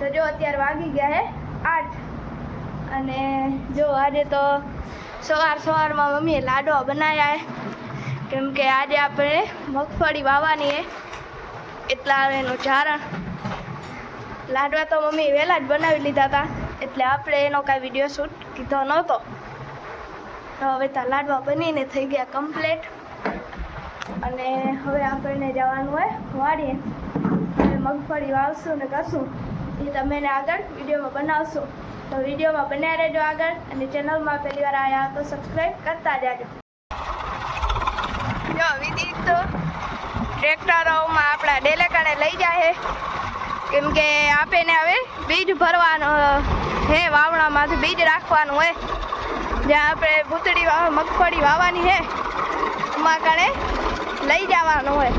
તો જો અત્યારે વાગી ગયા હે આઠ. અને જો આજે તો સવાર સવારમાં મમ્મીએ લાડવા બનાવ્યા હે. કેમ કે આજે આપણે મગફળી વાવવાની હે. એટલા એનું ચારણ લાડવા તો મમ્મી વહેલા જ બનાવી લીધા હતા એટલે આપણે એનો કાંઈ વીડિયો શૂટ કીધો નહોતો. તો હવે ત્યાં લાડવા બનીને થઈ ગયા કમ્પ્લેટ અને હવે આપણને જવાનું હોય વાડીએ. મગફળી વાવશું ને કરશું એ તમે એને આગળ વિડીયોમાં બનાવશો. તો વિડીયોમાં બનાવી રહેજો આગળ અને ચેનલમાં પહેલી વાર આવ્યા તો સબસ્ક્રાઈબ કરતા જાજો. જો, વિદિત ટ્રેક્ટરોમાં આપણા ડેલેકાને લઈ જાય કેમ કે આપેને હવે બીજ ભરવાનો હે વાવણામાંથી બીજ રાખવાનું હોય જ્યાં આપણે ભૂતળી મગફળી વાવવાની છે. એમાં કણે લઈ જવાનું હોય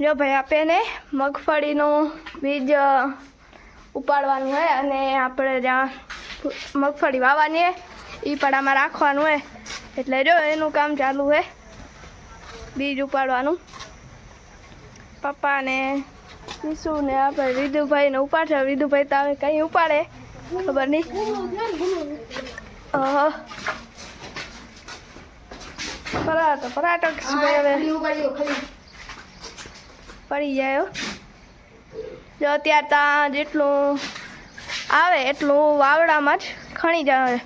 જો ભાઈ આપેને મગફળીનું બીજ ઉપાડવાનું હોય અને આપણે જ્યાં મગફળી વાવવાની હોય. એ પણ આમાં રાખવાનું હોય. એટલે જો એનું કામ ચાલુ હોય. બીજ ઉપાડવાનું. પપ્પા ને ઈસુ ને આપણે વિધુભાઈ ને ઉપાડશે વિધુભાઈ તો હવે કંઈ ઉપાડે, ખબર નહીં. અહ. પરાટો પરાટો હવે. પડી જાય. જો અત્યારે ત્યાં જેટલું આવે એટલું વાવડામાં જ ખણી જાય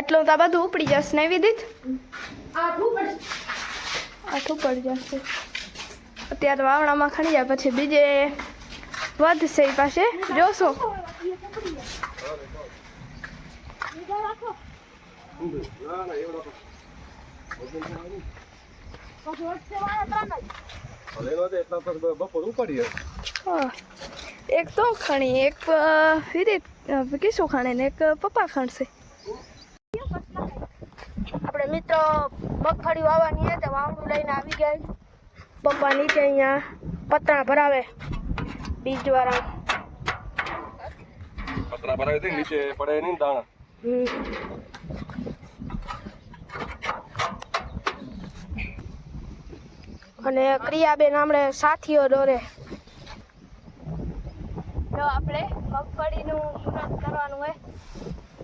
એટલું તો બધું ઉપડી જશે ને વિદિત આઠું પડી જશે અત્યારે વાવડામાં ખણી જાય, પછી બીજે વધશે પાસે જોશો બપોર ઉપાડીએ હા. એક તો ખણી એક વિદિત ખાણે ને એક પપ્પા ખાણશે. આપણે મિત્રો મગફળી વાવવાની હે તો વાવણું લઈને આવી ગયા પપ્પા નીચે અહીંયા પતરા ભરાવે. બીજ વાળા પતરા ભરાવે નીચે પડે નહીં દાણા. અને ક્રિયાબેન આપણે સાથીઓ દોરે. તો આપણે મગફળીનું મુહૂર્ત કરવાનું હોય,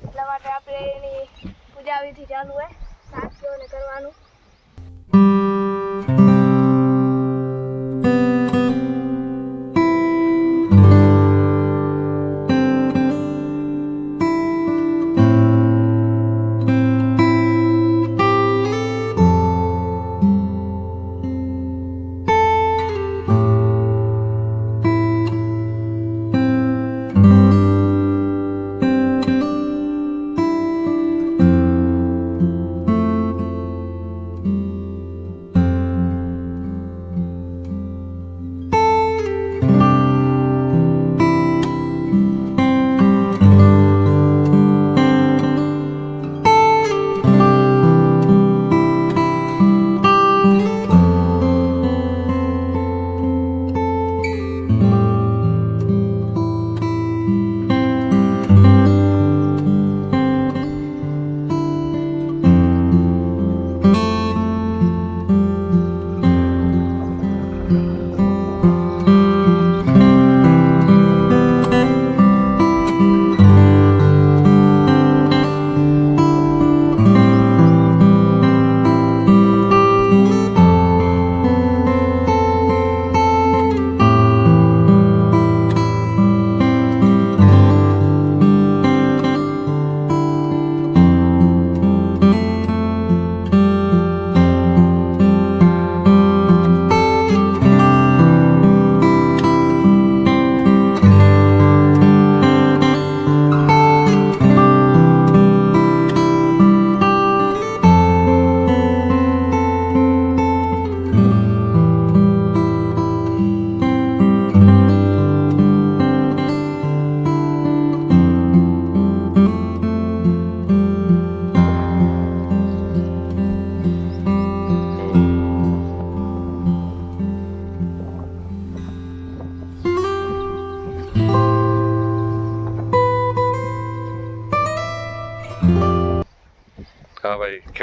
એટલા માટે આપણે એની પૂજા વિધિ ચાલુ હોય, સાથીઓને કરવાનું.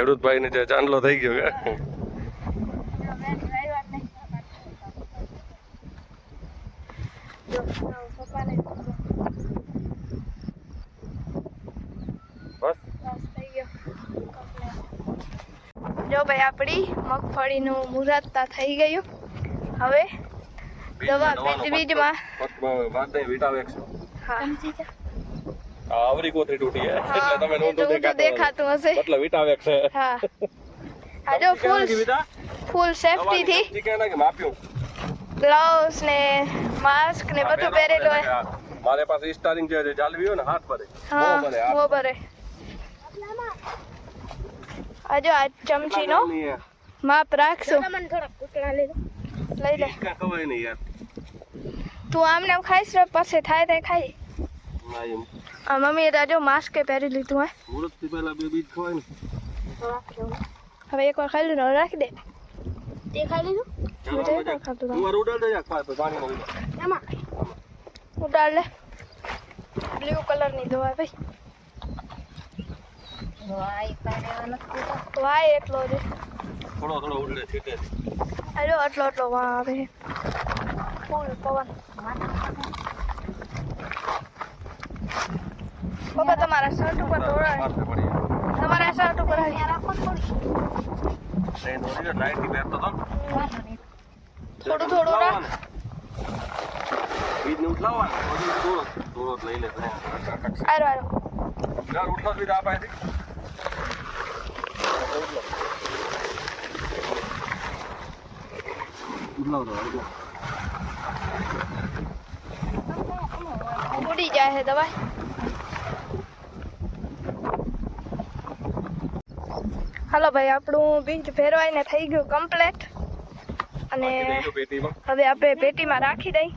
ખેડૂત ભાઈને જે ચાંદલો થઈ ગયો કે? જો ભાઈ આપણી મગફળીનું મુહૂર્તતા થઈ ગયું. હવે દવા બીજ બીજમાં. આવરી કોથળી તૂટી હે હા, એટલે તમે એ તો નોંધો ઊંધું દેખાતું હશે એટલે વીટાવે છે હા આ જો ફૂલ વિટા ફૂલ સેફટી થી થી કે ના કે માપ્યું ગ્લવ્સ ને માસ્ક ને બધું પહેરેલું હોય મારે પાસે સ્ટારિંગ છે જે ચાલવી હોય ને હાથ ભરે હા મોં ભરે, હાથ બરોબર આ જો આ ચમચીનો નહીં હે. માપ રાખશું લઈ લે કાંઈ ખવાય નહીં યાર તું આમને આમ ખાઈશ ને પછી થાય તે ખાઈ ના એમ આ મમ્મીએ એ જો માસ્ક પહેરી લીધું હે. મુહૂર્તથી પહેલા બે બીજ ખવાય ને. હવે એકવાર ખાઈ લીધું હવે રાખી દે. તે ખાઈ લીધું? ખાતું ઉડાડ દે પાણીમાં લે. બ્લુ કલરની દવા ભાઈ. વાય એટલો થોડો થોડો છીટે. અરે એટલો આટલો વાં આવે ફૂલ પવન. પપ્પા તમારા શર્ટ ઉપર દોડાય માથે તમારા શર્ટ ઉપર પહેરતો હતો થોડું થોડું રાખ. બીજને ઉઠલાવવાનું, બધું થોડો થોડો જ લઈ લે. આરો આરો ઉઠલો બીજ આ. ઉઠલાવ તો, ઉડી જાય છે દવા હાલો ભાઈ આપણું બીજ ફેરવાઈને થઈ ગયું કમ્પ્લેટ અને. હવે આપણે પેટીમાં રાખી દઈ.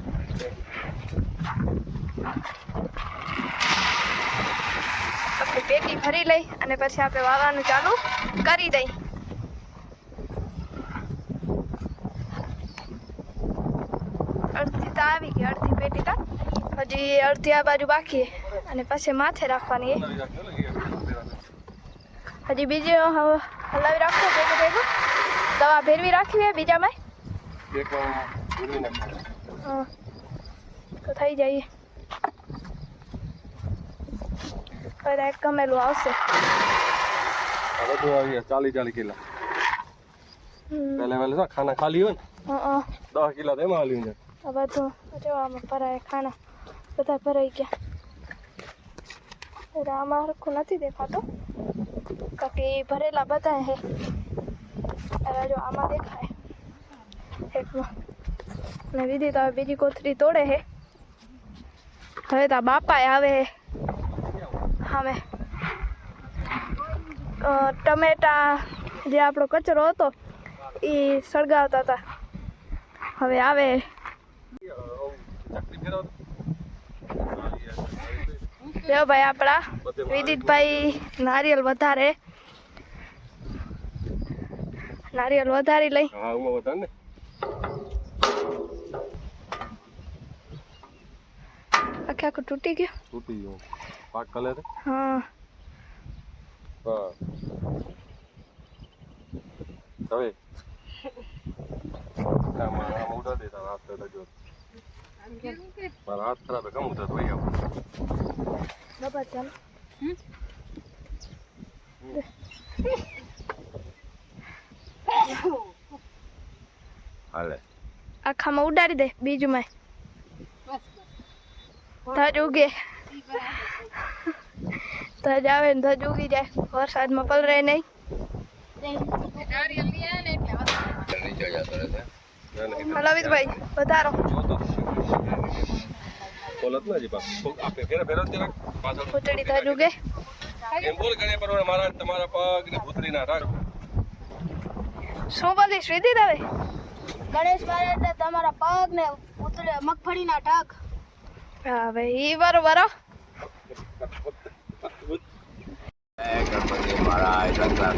આપણે પેટી ભરી લઈ અને પછી આપણે વાવવાનું ચાલુ કરી દઈ. અડધી તો આવી ગઈ અડધી પેટી તો. હજી અડધી આ બાજુ બાકી અને પછી માથે રાખવાની છે. હલાવી રાખજો ને, એ હજી બીજી હલાવી રાખો ભેગું ભેગું. દવા ભેરવી રાખી હોય બીજામાં તો થઈ જાય. હવે કમેલું આવશે. બધું આવી ગયા, ચાલી ચાલી કિલા. પહેલા પહેલા ખાના ખાલી હોય ને? હં, હં. દસ કિલા તો એમાં હાલી જાય. આ બધું જો આમાં ભરાય ખાના બધા ભરાઈ ગયા. એટલે આમાં હરખું નથી દેખાતું. બાકી ભરેલા બધા હે. રાજો આમાં દેખાય. એકમાં ને વિધિ તો બીજી કોથળી તોડે હે. હવે તો બાપા આવે હે. હવે ટમેટા જે આપણો કચરો હતો એ સળગાવતા હતા. હવે આવે ભાઈ આપણા વિદિતભાઈ નારિયેલ વધારે નારિયેલ વધારી લઈ. હા ઉમાં વધારે ને. આખે આખું તૂટી ગયું. તૂટી ગયું. પાક કલે હા. હા. હવે. આમ ઉડા દેતા હાથ તો જો મારા હાથ ખરાબ કમ આવું. બાબા ચાલ. હાલે. આખામાં ઉડાડી દે બીજું ધજ ઉગે. ધજ આવે ને ધજ ઉગી જાય. વરસાદમાં પલરે નહીં. લવિતભાઈ વધારો. ખુચડી ધજ ઉગે. એમ બોલ કરે પર મારા તમારા પગ ને ભૂતરી ના રાખ. શું બોલીશ વિધિ ગણેશ ભાઈ એટલે તમારા પગ ને ઉતરે મગફળીના ઢગ હા ભાઈ ઈ બરોબર. ગણપતિ રંગલા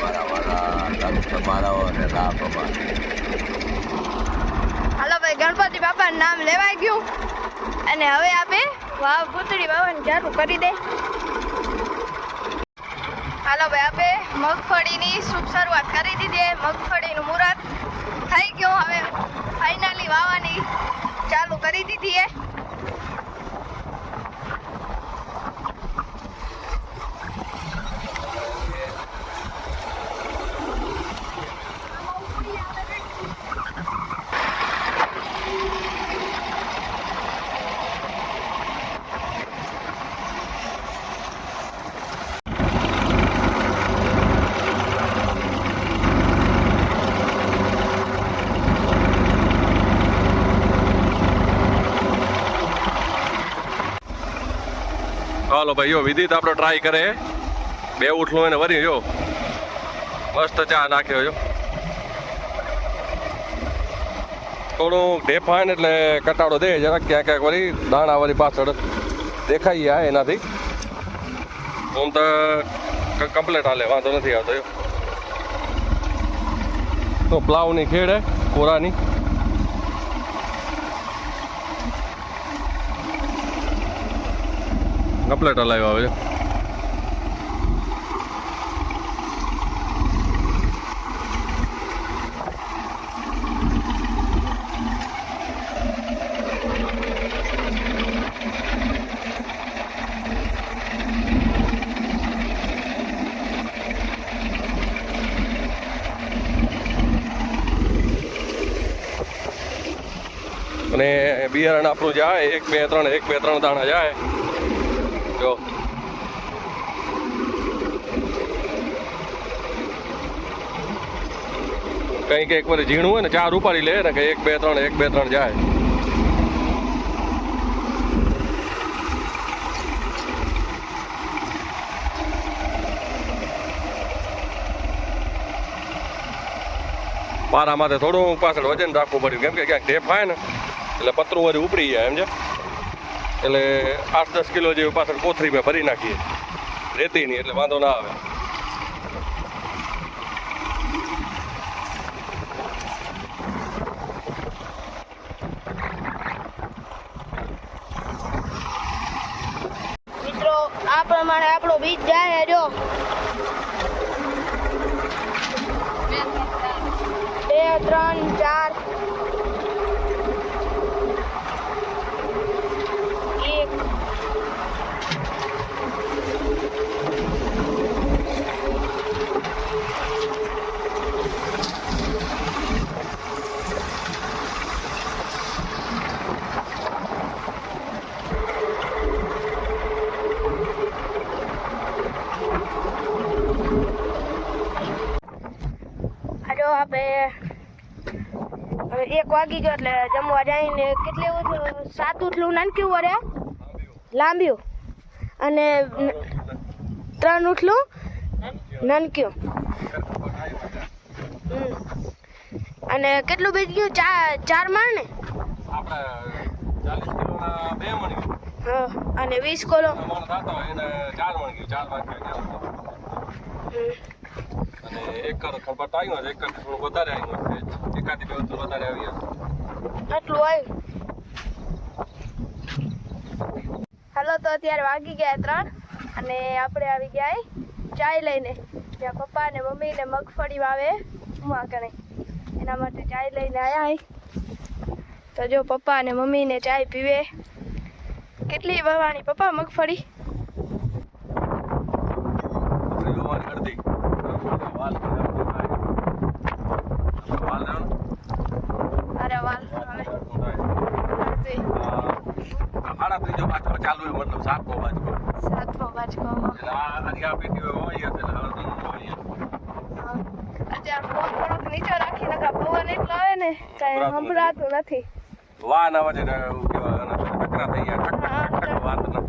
મારા વાળા રંગ તમારા અને રામ હાલો ભાઈ ગણપતિ બાપા નામ લેવાઈ ગયું. અને હવે આપણે વાવ પૂતળી વાવવાનું ચાલુ કરી દે. હાલો ભાઈ, આપે મગફળીની શુભ શરૂઆત કરી દીધી મગફળીનું મુહૂર્ત થઈ ગયું. હવે ફાઇનલી વાવવાની ચાલુ કરી દીધી હાલો ભાઈ, જો વિદિત આપણો ટ્રાય કરે. બે ઉઠલું એને વરી, જો. મસ્ત ચા નાખ્યો, જો. થોડું ઢેફાય ને એટલે કટાડો દે જરાક, ક્યાંક ક્યાંક વળી દાણા વળી પાછળ દેખાઈ જાય એનાથી. આમ તો કમ્પ્લેટ હાલે, વાંધો નથી આવતો તો પ્લાવની ખેડ હે, કોરાની. કમ્પ્લેટ હલાવ્યો આવે છે. અને બિયારણ આપણું જાય, એક બે ત્રણ, એક બે ત્રણ દાણા જાય જો કંઈક એક વાર ઝીણું હોય ને, ચાર ઉપાડી લે ને કે એક, બે, ત્રણ, એક, બે, ત્રણ જાય. પારા માથે થોડું પાછળ વજન રાખવું પડ્યું, કેમ કે ક્યાંક ઢેફ થાય ને, એટલે પતરું વળી ઉપડી જાય, એમ છે? એટલે આઠ દસ કિલો જેવું પાછળ કોથરી મેં ભરી નાખીએ. રેતી નહીં એટલે વાંધો ના આવે મિત્રો આ પ્રમાણે આપણો બીજ જાય જો બે ત્રણ ચાર એક આ જો આપણે હવે એક વાગી ગયો એટલે જમવા જઈને કેટલી સાત ઉઠલું નાનક્યું વરે? લાંબ્યું. અને ત્રણ ઉઠલું નાનક્યું. અને કેટલું બીજ ગયું? ચાર ચાર ને? મણ હા અને વીસ કોલો. અને એક ખબર આવ્યું એક થોડું વધારે આવ્યું એકાદી બે વધારે આવી આટલું આવ્યું હાલો, તો અત્યારે વાગી ગયા ત્રણ અને આપણે આવી ગયા ચાય લઈને. ત્યાં પપ્પા ને મમ્મી ને મગફળી વાવે. ઉમા કણે. એના માટે ચાય લઈને આવ્યા તો જો પપ્પા અને મમ્મી ને ચાય પીવે. કેટલી વાવાની પપ્પા, મગફળી ઉપરી જોવાની અડધી વાલ વાલ અરે વાલ હવે અડધી. આડા ત્રીજો પાછો ચાલુ હોય મતલબ સાતમો બાજુ સાતમો બાજકો એટલે આ આની આ પેટી હોય હશે એટલે અડધું હોય અત્યારે ફોન થોડોક નીચે રાખીને કા પવન એટલો આવે ને કાંઈ સંભળાતું નથી. વાન કહેવાય ટકરા થઈ ગયા ટક ટક વાત ના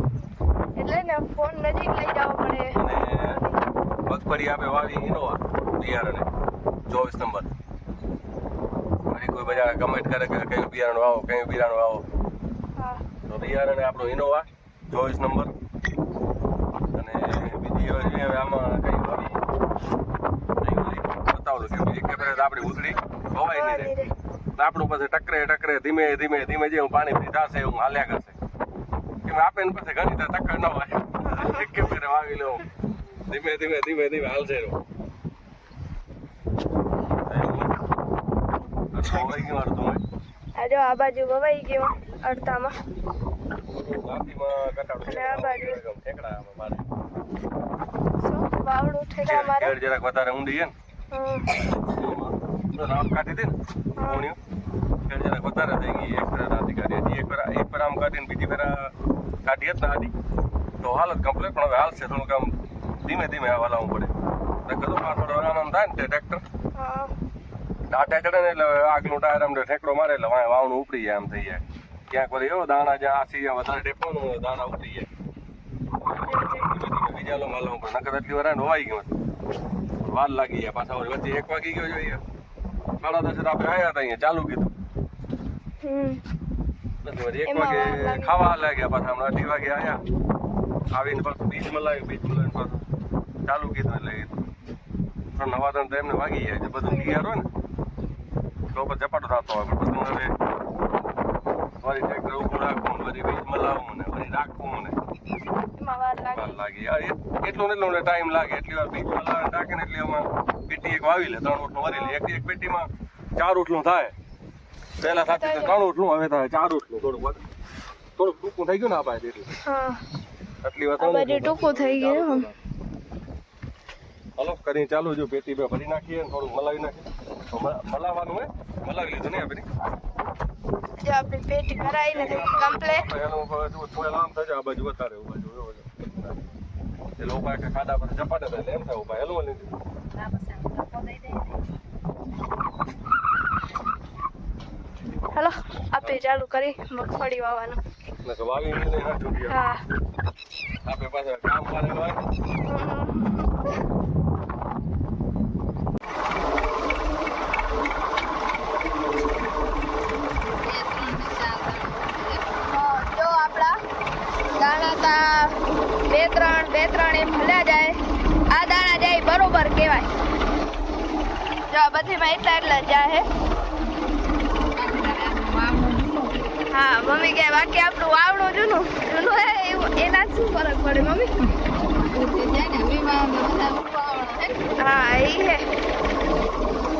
એટલે ને ફોન નજીક લઈ જવો પડે. અને મગફળી આપે વાવી ઇનોવા બિયારણે ચોવીસ નંબર. ફરી કોઈ બધા કમેન્ટ કરે કે કયું બિયારણ વાવો કયું બિયારણ વાવો. તો બિયારણ આપણો ઇનોવા ચોવીસ નંબર. અને બીજી હવે આમાં કઈ આપણી ઉથડી ખવાય નહીં રે. તો આપણું પછી ટકરે ટકરે ધીમે ધીમે ધીમે જે હું પાણી પીધા છે એવું હાલ્યા કરશે. કેમ આપે ને પછી ઘણી ટક્કર ન હોય. એક કે વાવી લઉં ધીમે ધીમે ધીમે ધીમે હાલશે આ જો આ બાજુ વવાઈ ગયો અડધામાં. જરાક વધારે ઊંડી છે. ને. તો કાઢી દે ને ઊંડિયું જરાક વધારે થઈ ગઈ એક ફેરા કાઢી એક ફેરા એક ફેરા આમ કાઢીને બીજી ફેરા કાઢીએ જ ને આડી તો હાલત કમ્પ્લીટ પણ હવે હાલશે થોડુંક આમ ધીમે ધીમે આવવા લાવવું પડે. નકર તો પાછળ આમ આમ થાય ને ટ્રેક્ટર ચડે ને એટલે આગલું ટાયર આમ ઠેકડો મારે એટલે વાવણું ઉપડી જાય આમ થઈ જાય. ક્યાંક વળી એવો દાણા જ્યાં આસી વધારે ટેપવાનું દાણા ઉતરી જાય. બીજા લો માલો પણ નકર એટલી વાર હોવાઈ ગયો વાર લાગી ગયા પાછા વળી વચ્ચે એક વાગી ગયો જોઈએ. સાડા દસે આપણે આવ્યા હતા અહીંયા ચાલુ કીધું. એક વાગે. ખાવા લાગ્યા પાછા હમણાં અઢી વાગે આવ્યા આવીને પાછું બીજ મલાવ્યું બીજ મલાવીને પાછું ચાલુ કીધું એટલે ત્રણ નવા તો એમને વાગી જાય બધું તૈયાર હોય ને તો પછી ઝપાટો થતો હોય. પણ બધું હવે વળી ટ્રેક્ટર ઊભું રાખવું વળી બીજ મલાવવું ને ફરી રાખવું ને. લાગે. યાર એટલો ને એટલો ટાઈમ લાગે. એટલી વાર બીજ મલાવે નાખે ને એટલી આમાં પેટી એક વાવી લે ત્રણ ઉઠલું લે. એક એક પેટીમાં ચાર ઉઠલું થાય. પહેલા સાથે ત્રણ ઉઠલું હવે થાય ચાર ઉઠલું. થોડુંક થોડુંક ટૂંકું થઈ ગયું ને આ પાસે એટલું. આટલી બધું ટૂંકું થઈ ગયું હલો કરીને ચાલુ જો પેટી બે ભરી નાખીએ થોડુંક મલાવી નાખીએ. મલાવવાનું હોય? મલાવી લીધું નહીં આપણે. જો આપણી પેટી ભરાઈને થઈ કમ્પ્લેટ એનું જો થોડે આમ થશે આ બાજુ વધારે એવું બાજુ એવું. એ લોકો કે ખાડા પર થાય એટલે એમ થાય ઊભા હેલવા લીધું હેલો આપણે ચાલુ કરી મગફળી વાવવાનું. મેં તો વાવી નહીં હાચું હા. આપણે પાછા કામ કરેલું હોય હમ. હા, જો આપણા દાણા તા બે ત્રણ બે ત્રણ એમ હલ્યા જાય આ દાણા જાય બરોબર કહેવાય. જો, આ બધીમાં એટલા એટલા જ જાય હા. મમ્મી કે બાકી આપણું વાવણું જૂનું? જૂનું હે? એના શું ફરક પડે, મમ્મી? હા, એ હે.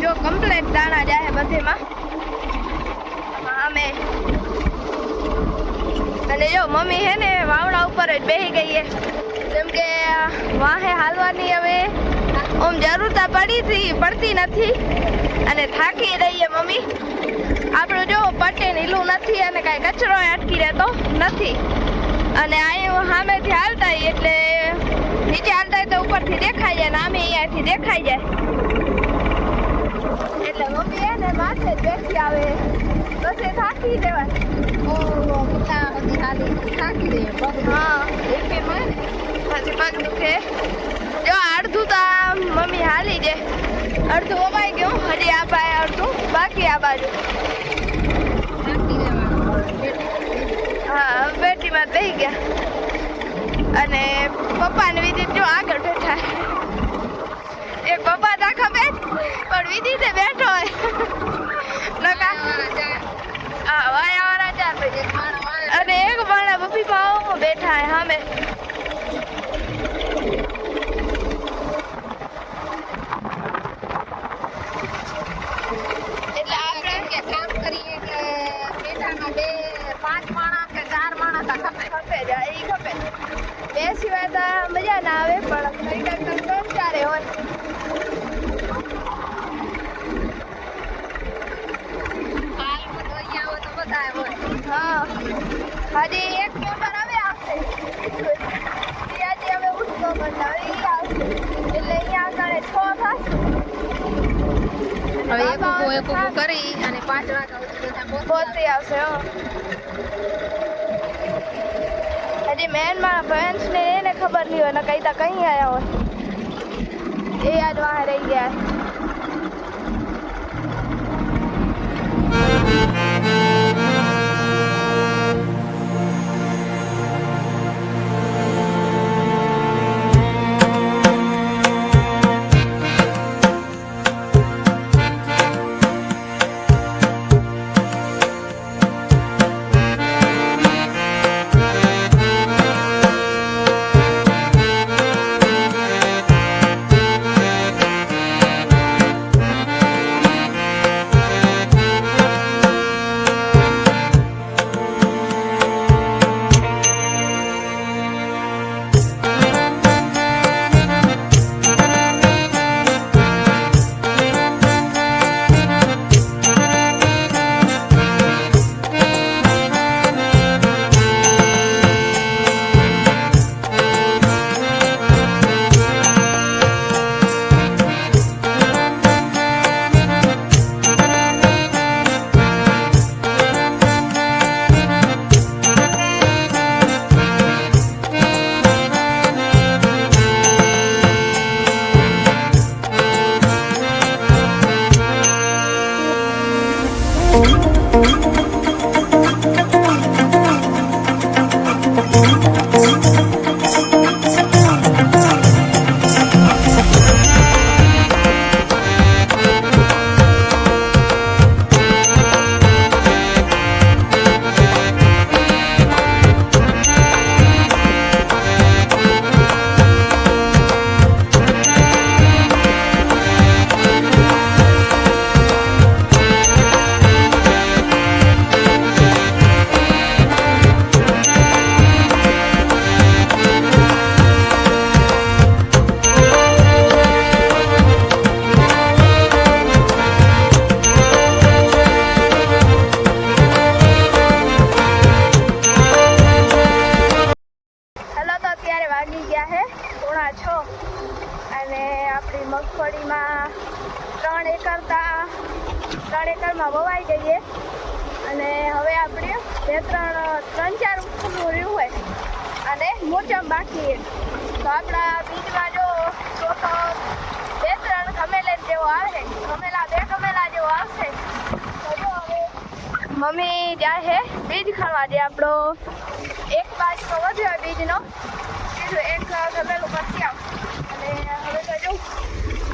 જો કમ્પ્લેટ દાણા જાય બધીમાં. અમે. અને જો, મમ્મી હે ને, વાવણા ઉપર જ બેસી ગઈ હે. જેમ કે, વાહે હાલવાની હવે. ઓમ જરૂરતા પડી પડતી નથી. અને થાકી રહીએ મમ્મી. આપણું જો પટ્ટે નીલું નથી અને કાંઈ કચરો અટકી રહેતો નથી. અને અહીં સામેથી હાલતા એટલે નીચે હાલતા તો ઉપરથી દેખાઈ જાય ને આમે અહીંયાથી દેખાઈ જાય. એટલે મમ્મી એને માથે બેસી આવે. બસ એ થાકી દેવાય હા પછી પગ દુખે. અડધું તો આ મમ્મી હાલી છે અડધું ઓવાઈ ગયું. હજી આ પાસે અડધું. બાકી આ બાજુ. હા, બેટીમાં જ ગયા. અને પપ્પાને વિદિત જો આગળ બેઠા. એ પપ્પા તા ખબર પણ વિદિતે બેઠો હોય. નકા? હા વાયાવાળા ચાર પછી અને એક માણા બફી ભાવમાં બેઠા હે સામે એટલે આપણે કામ કરીએ કે પેટામાં બે પાંચ માણસ કે ચાર માણસ આ ખપે ખપે જ ઈ ખપે બે સિવાય તો મજા ના આવે પણ કઈ કઈ ચારે હોય. હજી એક પેપર હવે આવશે. આજે હવે ઉઠતો ઈ આવશે. એટલે અહીંયા આગળ છ થશે હવે એક ઊભું કરી અને પાંચ બધા પહોંચી આવશે હો. હજી મેન મારા ફ્રેન્ડ્સ ને એને ખબર નહીં હોય, ને કઈ તા કઈ આવ્યા હોય. એ યાદ વાહ રહી ગયા.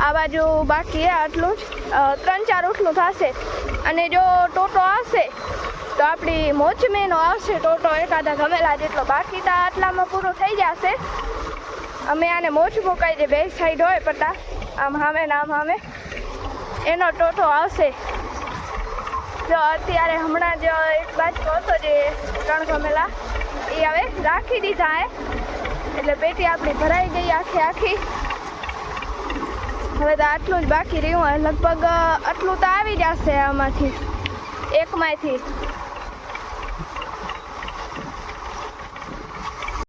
આ બાજુ બાકી આટલું જ. ત્રણ ચાર ઉઠલું થશે. અને જો ટોટો આવશે, તો આપણી મોચમીનો આવશે ટોટો એકાદા ગમેલા જેટલો. બાકી તો આટલામાં પૂરું થઈ જશે. અમે આને મોજ મુકાઈ જે બે સાઈડ હોય પડતા આમ સામે ને આમ સામે એનો ટોટો આવશે. જો અત્યારે હમણાં જ એક બાજુ હતો જે ત્રણ ગમેલા એ હવે રાખી દીધા હે. એટલે પેટી આપણી ભરાઈ ગઈ આખી આખી. હવે તો આટલું જ બાકી રહ્યું હોય. લગભગ આટલું તો આવી જશે આમાંથી. એકમાંથી.